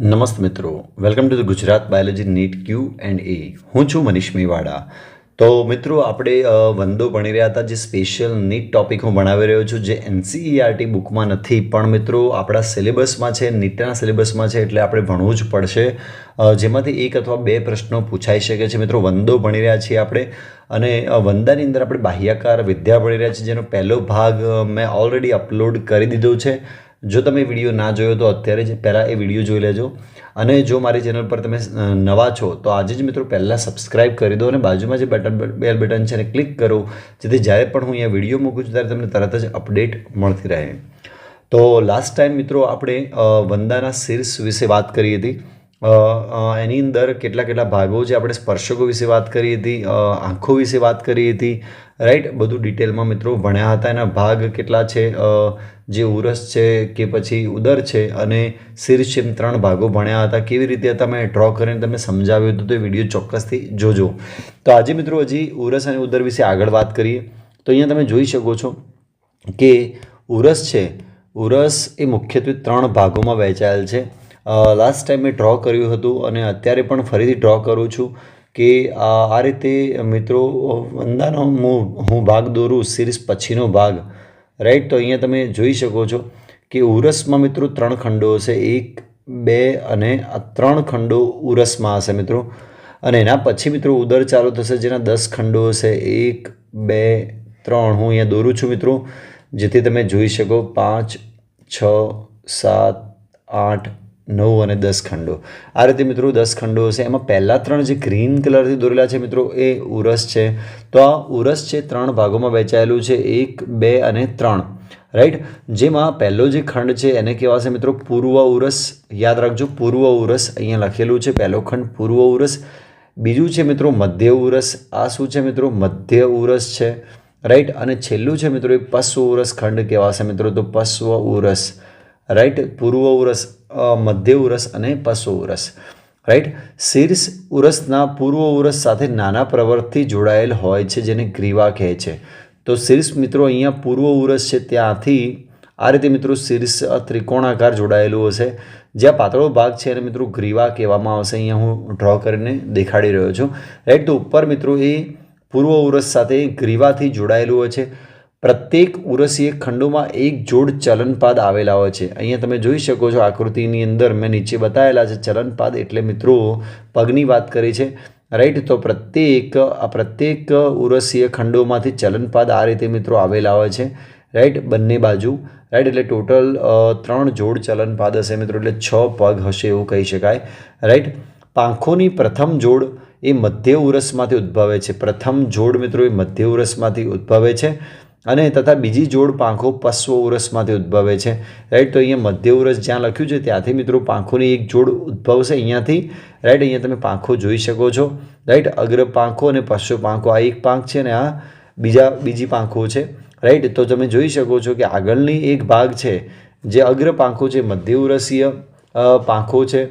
નમસ્તે મિત્રો. Welcome to the Gujarat biology NEET Q and A હું છું મનીષ મેવાડા. તો મિત્રો, આપણે વંદો ભણી રહ્યા હતા જે સ્પેશિયલ નીટ ટોપિક હું ભણાવી રહ્યો છું, જે એનસીઈઆરટી બુકમાં નથી. પણ મિત્રો, આપણા સિલેબસમાં છે નીટના સિલેબસમાં છે, એટલે આપણે ભણવું જ પડશે. જેમાંથી એક અથવા બે પ્રશ્નો પૂછાઈ શકે છે. મિત્રો વંદો ભણી રહ્યા છીએ આપણે. અને વંદાની અંદર આપણે બાહ્યાકાર વિદ્યા ભણી રહ્યા છીએ, જેનો પહેલો ભાગ મેં ઓલરેડી અપલોડ કરી દીધો છે. જો તમે વીડિયો ના જોયો તો અત્યારે જ પહેલાં એ વીડિયો જોઈ લેજો. અને જો મારી ચેનલ પર તમે નવા છો, તો આજે જ મિત્રો પહેલાં સબસ્ક્રાઇબ કરી દો અને બાજુમાં જે બટન બેલ બટન છે એને ક્લિક કરો, જેથી જ્યારે પણ હું અહીંયા વીડિયો મૂકું છું, ત્યારે તમને તરત જ અપડેટ મળતી રહે. તો લાસ્ટ ટાઈમ મિત્રો આપણે વંદાના શીર્ષ વિશે વાત કરી હતી. એની અંદર કેટલા કેટલા ભાગો છે આપણે સ્પર્શકો વિશે વાત કરી હતી આંખો વિશે વાત કરી હતી રાઈટ બધું ડિટેલમાં મિત્રો ભણ્યા હતા. એના ભાગ કેટલા છે? જે ઉરસ છે કે પછી ઉદર છે અને શીર્ષ છે ત્રણ ભાગો ભણ્યા હતા. કેવી રીતે તમે ડ્રો કરીને તમે સમજાવ્યું હતું તો એ વીડિયો ચોક્કસથી જોજો. તો આજે મિત્રો હજી ઉરસ અને ઉદર વિશે આગળ વાત કરીએ. તો અહીંયા તમે જોઈ શકો છો કે ઉરસ છે. ઉરસ એ મુખ્યત્વે ત્રણ ભાગોમાં વહેંચાયેલ છે. લાસ્ટ ટાઈમ મેં ડ્રો કર્યું હતું અને અત્યારે પણ ફરીથી ડ્રો કરું છું કે આ રીતે, મિત્રો વંદાનો હું હું ભાગ દોરું સિરીઝ પછીનો ભાગ. રાઈટ તો અહીંયા તમે જોઈ શકો છો કે ઉરસમાં, મિત્રો, ત્રણ ખંડો હશે. એક, બે અને આ ત્રણ ખંડો ઉરસમાં હશે, મિત્રો. અને એના પછી, મિત્રો, ઉદર ચાલુ થશે, જેના દસ ખંડો હશે. એક, બે, ત્રણ હું અહીંયા દોરું છું, મિત્રો. જેથી તમે જોઈ શકો, પાંચ, છ, સાત, આઠ નવ અને દસ ખંડો. આ રીતે મિત્રો દસ ખંડો હશે એમાં પહેલાં ત્રણ જે ગ્રીન કલરથી દોરેલા છે મિત્રો, એ ઉરસ છે. તો આ ઉરસ છે ત્રણ ભાગોમાં વહેંચાયેલું છે. એક, બે અને ત્રણ. રાઈટ જેમાં પહેલો જે ખંડ છે, એને કહેવાશે મિત્રો પૂર્વ ઉરસ. યાદ રાખજો, પૂર્વ ઉરસ અહીંયા લખેલું છે. પહેલો ખંડ પૂર્વ ઉરસ. બીજું છે મિત્રો મધ્ય ઉરસ. આ શું છે મિત્રો? મધ્ય ઉરસ છે. રાઈટ અને છેલ્લું છે મિત્રો એ પશ્વ ઉરસ ખંડ કહેવાશે મિત્રો. તો પશ્વ ઉરસ. રાઈટ પૂર્વ ઉરસ. મધ્ય ઉરસ અને પશ્વ ઉરસ. રાઈટ શીર્ષ ઉરસના પૂર્વ ઉરસ સાથે નાના પ્રવર્તથી જોડાયેલ હોય છે, જેને ગ્રીવા કહે છે. તો શીર્ષ મિત્રો અહીંયા પૂર્વ ઉરસ છે, ત્યાંથી આ રીતે મિત્રો શીર્ષ ત્રિકોણાકાર જોડાયેલું હશે. જ્યાં પાતળો ભાગ છે અને મિત્રો ગ્રીવા કહેવામાં આવશે. અહીંયા હું ડ્રો કરીને દેખાડી રહ્યો છું. રાઈટ તો ઉપર મિત્રો એ પૂર્વ ઉરસ સાથે ગ્રીવાથી જોડાયેલું હોય છે. પ્રત્યેક ઉરસીય ખંડોમાં એક જોડ ચલનપાદ આવેલા હોય છે. અહીંયા તમે જોઈ શકો છો આકૃતિની અંદર મેં નીચે બતાવેલા છે ચલનપાદ એટલે મિત્રો પગની વાત કરી છે. રાઈટ તો પ્રત્યેક, આ પ્રત્યેક ઉરસીય ખંડોમાંથી ચલનપાદ આ રીતે મિત્રો આવેલા હોય છે. રાઈટ બંને બાજુ. રાઈટ એટલે ટોટલ ત્રણ જોડ ચલનપાદ હશે મિત્રો, એટલે છ પગ હશે એવું કહી શકાય. રાઈટ પાંખોની પ્રથમ જોડ એ મધ્ય ઉરસમાંથી ઉદ્ભવે છે. પ્રથમ જોડ મિત્રો એ મધ્ય ઉરસમાંથી ઉદ્ભવે છે. અને તથા બીજી જોડ પાંખો પશ્વ ઉરસમાંથી ઉદ્ભવે છે. રાઈટ તો અહીંયા મધ્ય ઉરસ જ્યાં લખ્યું છે, ત્યાંથી મિત્રો પાંખોની એક જોડ ઉદ્ભવશે અહીંયાથી. રાઈટ અહીંયા તમે પાંખો જોઈ શકો છો. રાઈટ અગ્ર પાંખો અને પશ્વ પાંખો, આ એક પાંખ છે ને આ બીજા, બીજી પાંખો છે. રાઈટ તો તમે જોઈ શકો છો કે આગળની એક ભાગ છે, જે અગ્ર પાંખો છે, મધ્ય ઉરસીય પાંખો છે.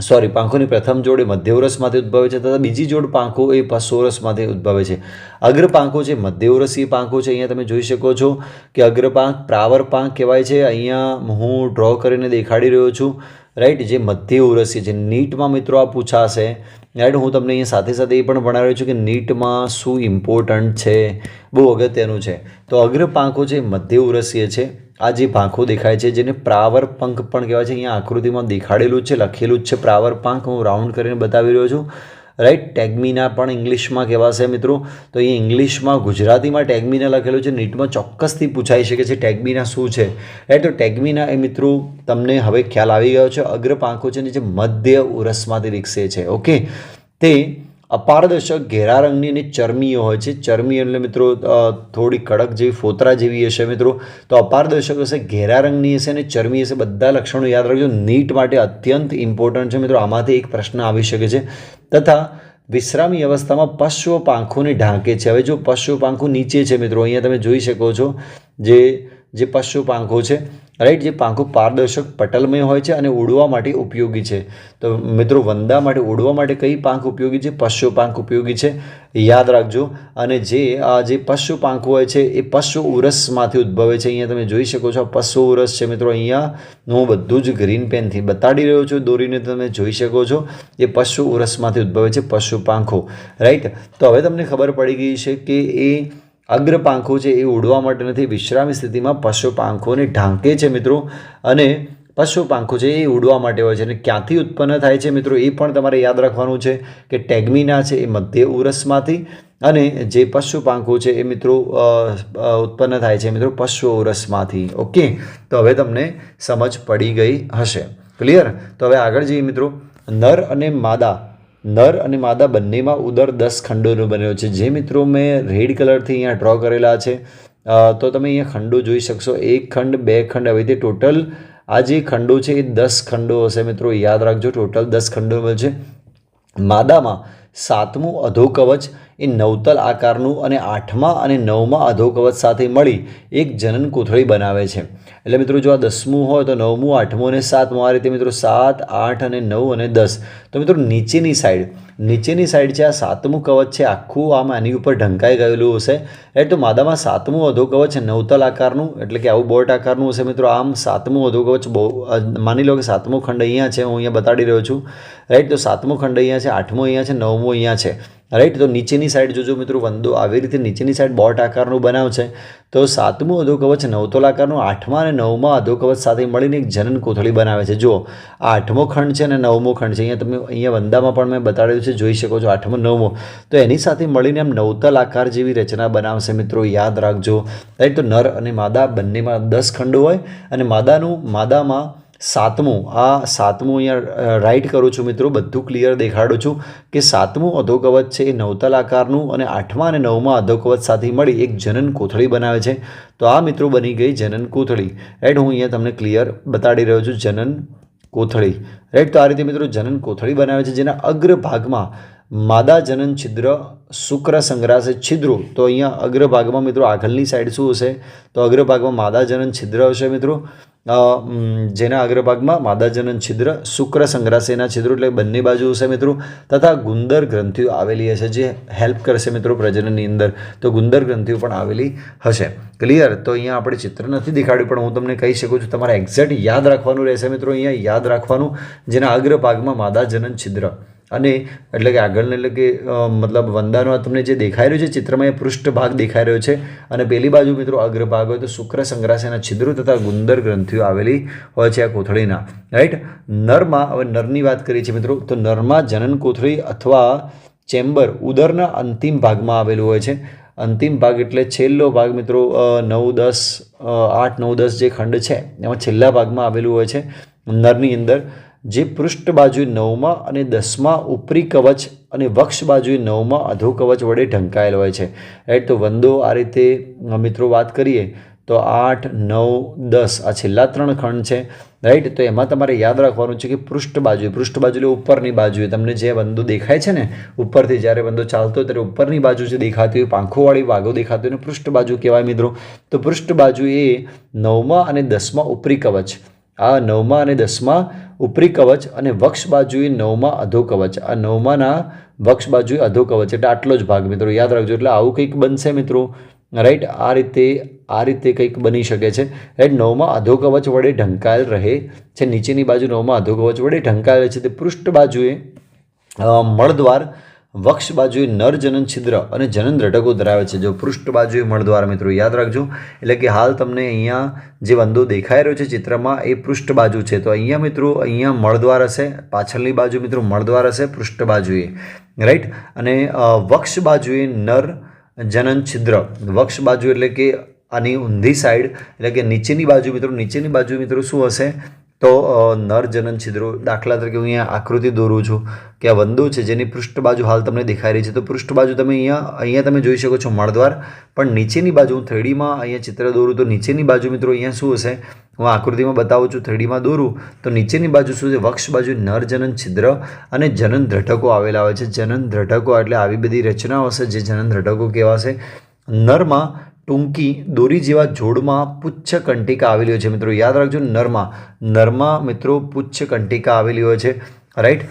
સોરી પાંખોની પ્રથમ જોડ એ મધ્યવરસમાંથી ઉદ્ભવે છે તથા બીજી જોડ પાંખો એ પશ્ચોરસમાંથી ઉદ્ભવે છે. અગ્ર પાંખો છે મધ્યવરસી પાંખો છે, અહીંયા તમે જોઈ શકો છો કે અગ્ર પાંખ પ્રાવર પાંખ કહેવાય છે. અહીંયા હું ડ્રો કરીને દેખાડી રહ્યો છું. રાઈટ જે મધ્યવરસી છે, નીટમાં મિત્રો આ પૂછાશે. રાઈટ હું તમને અહીંયા સાથે સાથે એ પણ ભણાવી રહ્યો છું કે નીટમાં શું ઇમ્પોર્ટન્ટ છે, બહુ અગત્યનું છે. તો અગ્ર પાંખો છે, મધ્યવરસીય છે. આ જે પાંખો દેખાય છે, જેને પ્રાવર પંખ પણ કહેવાય છે, અહીંયા આકૃતિમાં દેખાડેલું છે, લખેલું જ છે, પ્રાવર પાંખ. હું રાઉન્ડ કરીને બતાવી રહ્યો છું. રાઈટ ટેગમીના પણ ઇંગ્લિશમાં કહેવાશે મિત્રો. તો અહીં ઇંગ્લિશમાં ગુજરાતીમાં ટેગમીના લખેલું છે. નીટમાં ચોક્કસથી પૂછાઈ શકે છે ટેગમીના શું છે? રાઈટ તો ટેગમીના એ મિત્રો તમને હવે ખ્યાલ આવી ગયો છે. અગ્ર પાંખો છે ને જે મધ્ય ઉરસમાંથી વિકસે છે. ઓકે તે અપારદર્શક ઘેરા રંગની અને ચરમીઓ હોય છે. ચરમી એટલે મિત્રો થોડી કડક જેવી ફોતરા જેવી હશે મિત્રો. તો અપારદર્શક હશે, ઘેરા રંગની હશે અને ચરમી હશે. બધા લક્ષણો યાદ રાખજો. નીટ માટે અત્યંત ઇમ્પોર્ટન્ટ છે મિત્રો. આમાંથી એક પ્રશ્ન આવી શકે છે. તથા વિશ્રામી અવસ્થામાં પશ્વ પાંખોને ઢાંકે છે. હવે જો પશ્વ પાંખો નીચે છે મિત્રો, અહીંયા તમે જોઈ શકો છો જે જે પશ્વ પાંખો છે. રાઈટ જે પાંખો પારદર્શક પટલમય હોય છે અને ઉડવા માટે ઉપયોગી છે. તો મિત્રો, વંદા માટે, ઉડવા માટે કઈ પાંખ ઉપયોગી છે? પશુ પાંખ ઉપયોગી છે. યાદ રાખજો. અને જે, આ જે પશુ પાંખ હોય છે, એ પશુ ઉરસમાંથી ઉદ્ભવે છે. અહીંયા તમે જોઈ શકો છો, આ ઉરસ છે મિત્રો. અહીંયા હું બધું જ ગ્રીન પેનથી બતાડી રહ્યો છું. દોરીને તમે જોઈ શકો છો. એ પશુ ઉરસમાંથી ઉદ્ભવે છે પશુ પાંખો. રાઈટ તો હવે તમને ખબર પડી ગઈ છે કે એ અગ્ર છે એ ઉડવા માટે નથી, વિશ્રામી સ્થિતિમાં પશુ પાંખોને ઢાંકે છે મિત્રો. અને પશુ પાંખો છે એ ઉડવા માટે હોય છે અને ક્યાંથી ઉત્પન્ન થાય છે મિત્રો એ પણ તમારે યાદ રાખવાનું છે કે ટેગમિના છે એ મધ્ય ઉરસમાંથી અને જે પશુ પાંખો છે એ મિત્રો ઉત્પન્ન થાય છે મિત્રો પશુ ઉરસમાંથી. ઓકે? તો હવે તમને સમજ પડી ગઈ હશે. ક્લિયર? તો હવે આગળ જઈએ મિત્રો. નર અને માદા. નર અને માદા બંનેમાં ઉદર દસ ખંડોનો બન્યો છે. જે મિત્રો મેં રેડ કલરથી અહીંયા ડ્રો કરેલા છે તો તમે અહીંયા ખંડો જોઈ શકશો. એક ખંડ, બે ખંડ, આવી રીતે ટોટલ આ જે ખંડો છે એ દસ ખંડો હશે મિત્રો. યાદ રાખજો, ટોટલ દસ ખંડો છે. માદામાં સાતમું અધોકવચ એ નવતલ આકારનું અને આઠમા અને નવમા અધોકવચ સાથે મળી એક જનન કોથળી બનાવે છે. એટલે મિત્રો જો આ દસમું હોય તો નવમું, આઠમું અને સાતમું, આ રીતે મિત્રો સાત, આઠ અને નવ અને દસ. તો મિત્રો નીચેની સાઈડ નીચેની સાઈડ છે આ સાતમું કવચ છે, આખું આમ આની ઉપર ઢંકાઈ ગયેલું હશે. એટલે તો માદામાં સાતમું અધોકવચ નવતલ આકારનું, એટલે કે આવું બોટ આકારનું હશે મિત્રો. આમ સાતમું અધોકવચ બહુ માની લો કે સાતમું ખંડ અહીંયા છે, હું અહીંયા બતાડી રહ્યો છું. રાઈટ તો સાતમું ખંડ અહીંયા છે, આઠમું અહીંયા છે, નવમું અહીંયા છે. રાઈટ તો નીચેની સાઈડ જોજો મિત્રો, વંદો આવી રીતે નીચેની સાઈડ બોટ આકારનું બનાવશે તો સાતમું અધોકવચ, નવતોલ આકારનું આઠમા અને નવમા અધોકવચ સાથે મળીને એક જનન કોથળી બનાવે છે. જો આ આઠમો ખંડ છે અને નવમો ખંડ છે. અહીંયા તમે, અહીંયા વંદામાં પણ મેં બતાડ્યું છે, જોઈ શકો છો આઠમો, નવમો. તો એની સાથે મળીને આમ નવતલ આકાર જેવી રચના બનાવશે મિત્રો, યાદ રાખજો. રાઈટ તો નર અને માદા બંનેમાં દસ ખંડો હોય અને માદાનું, માદામાં સાતમું, આ સાતમું અહીંયા રાઈટ કરું છું મિત્રો, બધું ક્લિયર દેખાડું છું કે સાતમું અધોકવચ છે એ નવતલ આકારનું અને આઠમા અને નવમાં અધોકવચ સાથે મળી એક જનન કોથળી બનાવે છે. તો આ મિત્રો બની ગઈ જનન કોથળી. રાઈટ હું અહીંયા તમને ક્લિયર બતાડી રહ્યો છું જનન કોથળી. રાઈટ તો આ રીતે મિત્રો જનન કોથળી બનાવે છે, જેના અગ્ર ભાગમાં માદા જનન છિદ્ર શુક્ર સંગ્રાસે છિદ્રો. તો અહીંયા અગ્ર ભાગમાં મિત્રો આગળની સાઈડ શું હશે? તો અગ્રભાગમાં માદા જનન છિદ્ર હશે મિત્રો. જેના અગ્રભાગમાં માદા જનન છિદ્ર શુક્ર સંગ્રાસેના છિદ્રો એટલે બંને બાજુ હશે મિત્રો. તથા ગુંદર ગ્રંથિઓ આવેલી હશે જે હેલ્પ કરશે મિત્રો પ્રજનનની અંદર. તો ગુંદર ગ્રંથિઓ પણ આવેલી હશે. ક્લિયર તો અહીંયા આપણે ચિત્ર નથી દેખાડ્યું, પણ હું તમને કહી શકું છું, તમારે એક્ઝેક્ટ યાદ રાખવાનું રહેશે મિત્રો. અહીંયા યાદ રાખવાનું જેના અગ્રભાગમાં માદા જનન છિદ્ર. અને એટલે કે આગળને એટલે કે મતલબ વંદાનો તમને જે દેખાઈ રહ્યું છે ચિત્રમાં એ પૃષ્ઠ ભાગ દેખાઈ રહ્યો છે અને પેલી બાજુ મિત્રો અગ્રભાગ હોય તો શુક્ર સંગ્રાશયના છિદ્રો તથા ગુંદર ગ્રંથિઓ આવેલી હોય છે આ કોથળીના રાઈટ નરમાં, હવે નરની વાત કરીએ છીએ મિત્રો, તો નરમાં જનન કોથળી અથવા ચેમ્બર ઉદરના અંતિમ ભાગમાં આવેલું હોય છે. અંતિમ ભાગ એટલે છેલ્લો ભાગ મિત્રો નવ દસ આઠ નવ દસ જે ખંડ છે, એમાં છેલ્લા ભાગમાં આવેલું હોય છે નરની અંદર. જે પૃષ્ઠ બાજુએ નવમાં અને દસમાં ઉપરી કવચ અને વક્ષ બાજુએ નવમાં અધો કવચ વડે ઢંકાયેલ હોય છે. રાઈટ તો વંદો આ રીતે મિત્રો વાત કરીએ, તો આઠ, નવ, દસ, આ છેલ્લા ત્રણ ખંડ છે. રાઈટ તો એમાં તમારે યાદ રાખવાનું છે કે પૃષ્ઠ બાજુએ, પૃષ્ઠ બાજુ એટલે ઉપરની બાજુએ તમને જે બંદો દેખાય છે ને, ઉપરથી જ્યારે બંદો ચાલતો હોય ત્યારે ઉપરની બાજુ જે દેખાતી હોય, પાંખોવાળી વાઘો દેખાતી હોય ને, પૃષ્ઠ બાજુ કહેવાય મિત્રો. તો પૃષ્ઠ બાજુ એ નવમાં અને દસમાં ઉપરી કવચ. આ નવમા અને દસમા ઉપરી કવચ અને વક્ષ બાજુએ નવમા અધો કવચ. આ નવમાના વક્ષ બાજુએ અધો કવચ એટલે આટલો જ ભાગ મિત્રો, યાદ રાખજો. એટલે આવું કંઈક બનશે મિત્રો રાઈટ આ રીતે આ રીતે કંઈક બની શકે છે. રાઈટ નવમાં અધો કવચ વડે ઢંકાયેલ રહે છે. નીચેની બાજુ નવમાં અધો કવચ વડે ઢંકાયેલ છે. તે પૃષ્ઠ બાજુએ મળદ્વાર વક્ષ બાજુએ નર જનન છિદ્ર અને જનન રટકો ધરાવે છે. જો પૃષ્ઠ બાજુએ મળદ્વાર મિત્રો યાદ રાખજો. એટલે કે હાલ તમને અહીંયા જે વંદો દેખાઈ રહ્યો છે ચિત્રમાં, એ પૃષ્ઠ બાજુ છે. તો અહીંયા મિત્રો, અહીંયા મળદ્વાર હશે. પાછળની બાજુ મિત્રો મળદ્વાર હશે પૃષ્ઠ બાજુએ. રાઈટ અને વક્ષ બાજુએ નર જનન છિદ્ર. વક્ષ બાજુ એટલે કે આની ઊંધી સાઈડ એટલે કે નીચેની બાજુ મિત્રો, નીચેની બાજુ મિત્રો શું હશે? તો નર જનન છિદ્રો દાખલા તરીકે હું અહીંયા આકૃતિ દોરું છું કે આ વંદો છે જેની પૃષ્ઠ બાજુ હાલ તમને દેખાઈ રહી છે. તો પૃષ્ઠ બાજુ તમે અહીંયા અહીંયા તમે જોઈ શકો છો મળદ્વાર. પણ નીચેની બાજુ હું થ્રીડીમાં અહીંયા ચિત્ર દોરું તો નીચેની બાજુ મિત્રો અહીંયા શું હશે? હું આકૃતિમાં બતાવું છું થ્રીડીમાં દોરું. તો નીચેની બાજુ શું છે? વક્ષ બાજુ નર જનન છિદ્ર અને જનન દ્રઢકો આવેલા હોય છે. જનન દ્રઢકો એટલે આવી બધી રચનાઓ હશે જે જનન દ્રઢકો કહેવાશે. નરમાં ટૂંકી દોરી જેવા જોડમાં પુચ્છ કંટિકા આવેલી હોય છે. મિત્રો, યાદ રાખજો, નરમાં નરમાં મિત્રો પુચ્છ કંટિકા આવેલી હોય છે. રાઈટ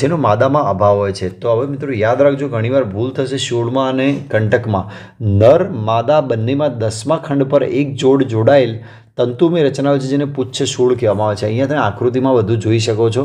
જેનો માદામાં અભાવ હોય છે. તો હવે મિત્રો યાદ રાખજો, ઘણીવાર ભૂલ થશે શૂળમાં અને કંટકમાં. નર માદા બંનેમાં દસમા ખંડ પર એક જોડ જોડાયેલ તંતુમય રચના હોય છે, જેને પુચ્છ શૂળ કહેવામાં આવે છે. અહીંયા તમે આકૃતિમાં વધુ જોઈ શકો છો.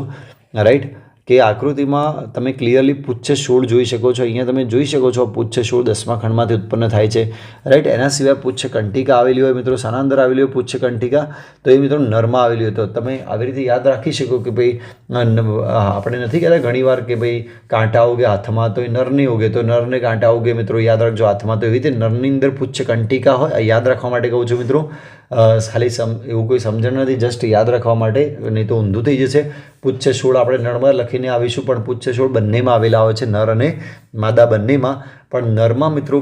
રાઈટ કે આકૃતિમાં તમે ક્લિયરલી પુચ્છ છોડ જોઈ શકો છો. અહીંયા તમે જોઈ શકો છો પુચ્છ છોડ દસમા ખંડમાંથી ઉત્પન્ન થાય છે. રાઈટ એના સિવાય પુચ્છ કંટિકા આવેલી હોય, મિત્રો. શાના અંદર આવેલી હોય પુચ્છ કંટિકા, તો એ, મિત્રો, નરમાં આવેલી હોય. તો તમે આવી રીતે યાદ રાખી શકો કે ભાઈ આપણે નથી કહેતા ઘણીવાર કે ભાઈ, કાંટા ઉગે હાથમાં તો એ નર નહીં ઉગે. તો નરને કાંટા ઉગે, મિત્રો. યાદ રાખજો, હાથમાં તો એવી રીતે નરની અંદર પુચ્છ કંટિકા હોય. યાદ રાખવા માટે કહું છું, મિત્રો. ખાલી સમ, એવું કોઈ સમજણ નથી. જસ્ટ યાદ રાખવા માટે, નહીં તો ઊંધું થઈ જશે. પુચ્છ છોડ આપણે નરમાં લખીને આવીશું, પણ પુચ્છ બંનેમાં આવેલા હોય છે, નર અને માદા બંનેમાં. પણ નરમાં મિત્રો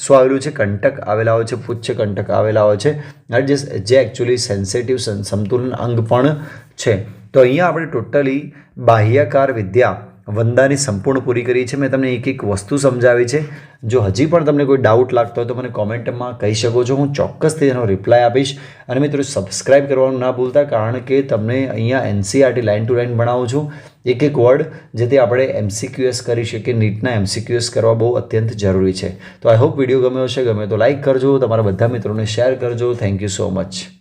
શું આવેલું છે? કંટક આવેલા હોય છે, પુચ્છ કંટક આવેલા હોય છે. જે જે એકચ્યુઅલી સેન્સેટિવ સંતુલન અંગ પણ છે. તો અહીંયા આપણે ટોટલી બાહ્યકાર વિદ્યા વંદાની સંપૂર્ણ પૂરી કરી છે. મેં તમને એક એક વસ્તુ સમજાવી છે. જો હજી પણ તમને કોઈ ડાઉટ લાગતો હોય તો મને કોમેન્ટમાં કહી શકો છો. હું ચોક્કસથી એનો રિપ્લાય આપીશ. અને મિત્રો સબસ્ક્રાઈબ કરવાનું ના ભૂલતા, કારણ કે તમને અહીંયા એનસીઆરટી લાઇન ટુ લાઇન ભણાવું છું. એક એક વર્ડ જેથી આપણે એમસીક્યુએસ કરી શકીએ. નીટના એમસીક્યુએસ કરવા બહુ અત્યંત જરૂરી છે. તો આઈ હોપ વીડિયો ગમ્યો હશે. ગમે તો લાઇક કરજો. તમારા બધા મિત્રોને શેર કરજો. Thank you so much